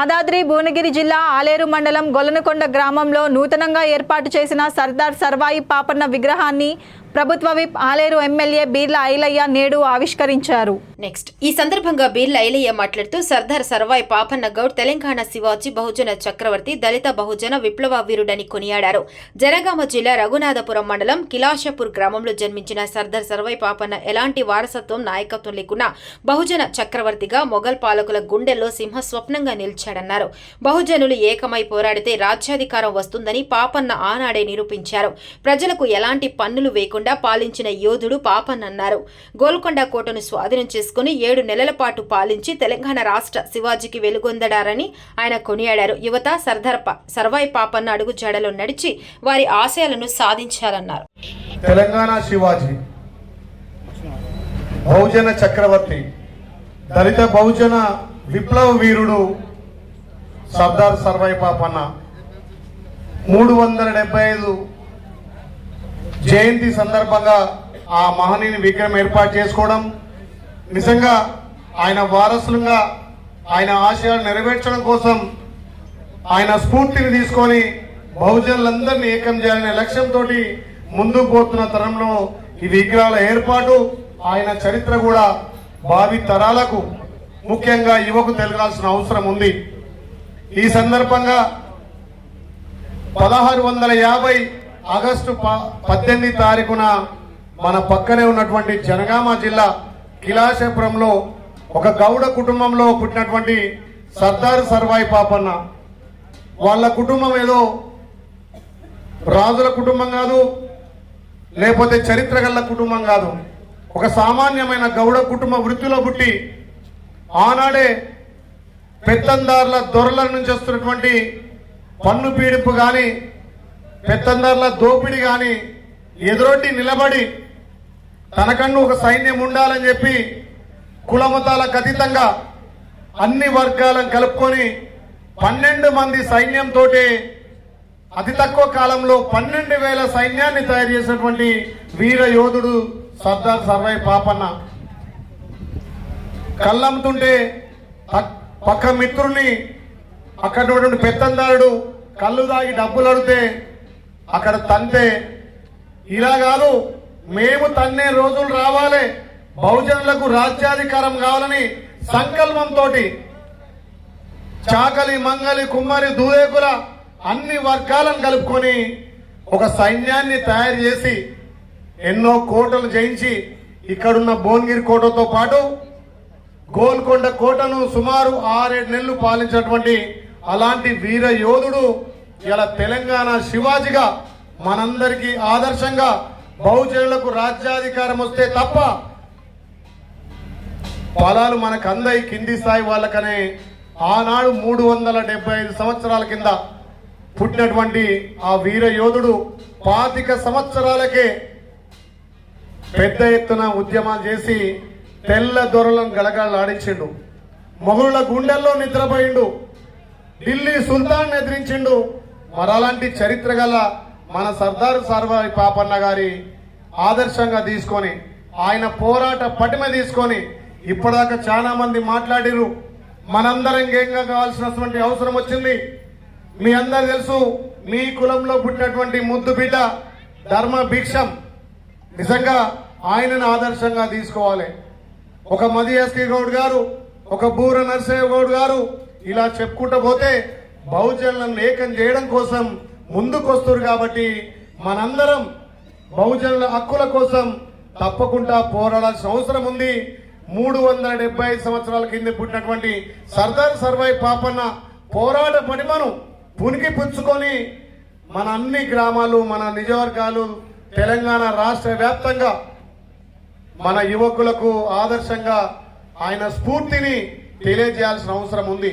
యాదాద్రి భువనగిరి జిల్లా ఆలేరు మండలం గొల్లనకొండ గ్రామంలో నూతనంగా ఏర్పాటు చేసిన సర్దార్ సర్వాయి పాపన్న విగ్రహాన్ని ప్రభుత్వ విప్ ఆలేరు ఎమ్మెల్యే బీర్ల ఐలయ్య నేడు ఆవిష్కరించారు. నెక్స్ట్ ఈ సందర్భంగా బీర్ల ఐలయ్య మాట్లాడుతూ సర్దార్ సర్వాయ్ పాపన్న గౌడ్ తెలంగాణ శివాజీ బహుజన చక్రవర్తి దళిత బహుజన విప్లవ వీరుడని కొనియాడారు. జనగామ జిల్లా రఘునాథపురం మండలం కిలాషపూర్ గ్రామంలో జన్మించిన సర్దార్ సర్వాయ్ పాపన్న ఎలాంటి వారసత్వం నాయకత్వం లేకున్నా బహుజన చక్రవర్తిగా మొఘల్ పాలకుల గుండెల్లో సింహ స్వప్నంగా నిలిచాడన్నారు. బహుజనులు ఏకమై పోరాడితే రాజ్యాధికారం వస్తుందని పాపన్న ఆనాడే నిరూపించారు. ప్రజలకు ఎలాంటి పన్నులు వేయకుండా పాలించిన యోధుడు పాపన్నన్నారు. గోల్కొండ కోటను స్వాధీనం చేసుకుని ఏడు నెలల పాటు పాలించి తెలంగాణ రాష్ట్ర శివాజీకి వెలుగొందడారని ఆయన కొనియాడారు. యువత సర్దార్ సర్వాయి పాపన్న అడుగు జడలో నడిచి వారి ఆశయాలను సాధించాలన్నారు తెలంగాణ శివాజీ బహుజన చక్రవర్తి దళిత బహుజన విప్లవ వీరుడు సర్దార్ సర్వాయి పాపన్న మూడు వందల డెబ్బై ఐదు జయంతి సందర్భంగా ఆ మహనీయుని విగ్రహం ఏర్పాటు చేసుకోవడం నిజంగా ఆయన వారసులుగా ఆయన ఆశయాలు నెరవేర్చడం కోసం ఆయన స్ఫూర్తిని తీసుకొని బహుజనులందరినీ ఏకం చేయాలనే లక్ష్యంతో ముందుకు పోతున్న తరంలో ఈ విగ్రహాల ఏర్పాటు ఆయన చరిత్ర కూడా భావి తరాలకు ముఖ్యంగా యువకు తెలగాల్సిన అవసరం ఉంది. ఈ సందర్భంగా పదహారు వందల యాభై ఆగస్టు ప- పద్దెనిమిది తారీఖున మన పక్కనే ఉన్నటువంటి జనగామ జిల్లా కిలాశపురంలో ఒక గౌడ కుటుంబంలో పుట్టినటువంటి సర్దార్ సర్వాయి పాపన్న. వాళ్ళ కుటుంబం ఏదో రాజుల కుటుంబం కాదు లేకపోతే చరిత్ర గల కుటుంబం కాదు. ఒక సామాన్యమైన గౌడ కుటుంబ వృత్తిలో పుట్టి ఆనాడే పెత్తందారుల దొరల నుంచి వస్తున్నటువంటి పన్ను పీడింపు కానీ పెత్తందారుల దోపిడీ కానీ ఎదురొడ్డి నిలబడి తనకన్ను ఒక సైన్యం ఉండాలని చెప్పి కులమతాలకు అతీతంగా అన్ని వర్గాలను కలుపుకొని పన్నెండు మంది సైన్యంతో అతి తక్కువ కాలంలో పన్నెండు వేల సైన్యాన్ని తయారు చేసినటువంటి వీర యోధుడు సర్దార్ సర్వై పాపన్న. కళ్ళమ్ముతుంటే పక్క మిత్రుని అక్కడ పెత్తందారుడు కళ్ళు దాగి డబ్బులు అడితే అక్కడ తంతే ఇలా కాదు మేము తన్నే రోజులు రావాలి. బహుజనులకు రాజ్యాధికారం కావాలని సంకల్పంతో చాకలి మంగలి కుమ్మరి దూదేకుల అన్ని వర్గాలను కలుపుకొని ఒక సైన్యాన్ని తయారు చేసి ఎన్నో కోటలు జయించి ఇక్కడున్న భువనగిరి కోటతో పాటు గోల్కొండ కోటను సుమారు ఆరేడు నెలలు పాలించినటువంటి అలాంటి వీర యోధుడు ఇలా తెలంగాణ శివాజీగా మనందరికీ ఆదర్శంగా బహుజనులకు రాజ్యాధికారం వస్తే తప్ప పొలాలు మనకు అందయి కింది స్థాయి వాళ్ళకనే ఆనాడు మూడు వందల డెబ్బై ఐదు సంవత్సరాల కింద పుట్టినటువంటి ఆ వీర యోధుడు పాతిక సంవత్సరాలకే పెద్ద ఎత్తున ఉద్యమాలు చేసి తెల్ల దొరలను గడగడలాడించిండు మొగుళ్ళ గుండెల్లో నిద్రపోయిండు. ఢిల్లీ సుల్తాన్ ఎదిరించిండు. మరలాంటి చరిత్ర గల మన సర్దార్ సర్వాయి పాపన్న గారి ఆదర్శంగా తీసుకొని ఆయన పోరాట పటిమ తీసుకొని ఇప్పటిదాకా చాలా మంది మాట్లాడిరు మనందరం గేంగా కావాల్సినటువంటి అవసరం వచ్చింది. మీ అందరు తెలుసు మీ కులంలో పుట్టినటువంటి ముద్దు బిడ్డ ధర్మ భిక్షం నిజంగా ఆయనను ఆదర్శంగా తీసుకోవాలి. ఒక మది ఎస్కే గౌడ్ గారు ఒక బూర నరసింహ గౌడ్ గారు ఇలా చెప్పుకుంటూ పోతే బహుజనులను ఏకం చేయడం కోసం ముందుకొస్తారు కాబట్టి మనందరం బహుజనుల హక్కుల కోసం తప్పకుండా పోరాడాల్సిన అవసరం ఉంది. మూడు వందల డెబ్బై ఐదు సంవత్సరాల కింద పుట్టినటువంటి సర్దార్ సర్వాయి పాపన్న పోరాట మనం పునికి పుచ్చుకొని మన అన్ని గ్రామాలు మన నిజవర్గాలు తెలంగాణ రాష్ట్ర వ్యాప్తంగా మన యువకులకు ఆదర్శంగా ఆయన స్ఫూర్తిని తెలియజేయాల్సిన అవసరం ఉంది.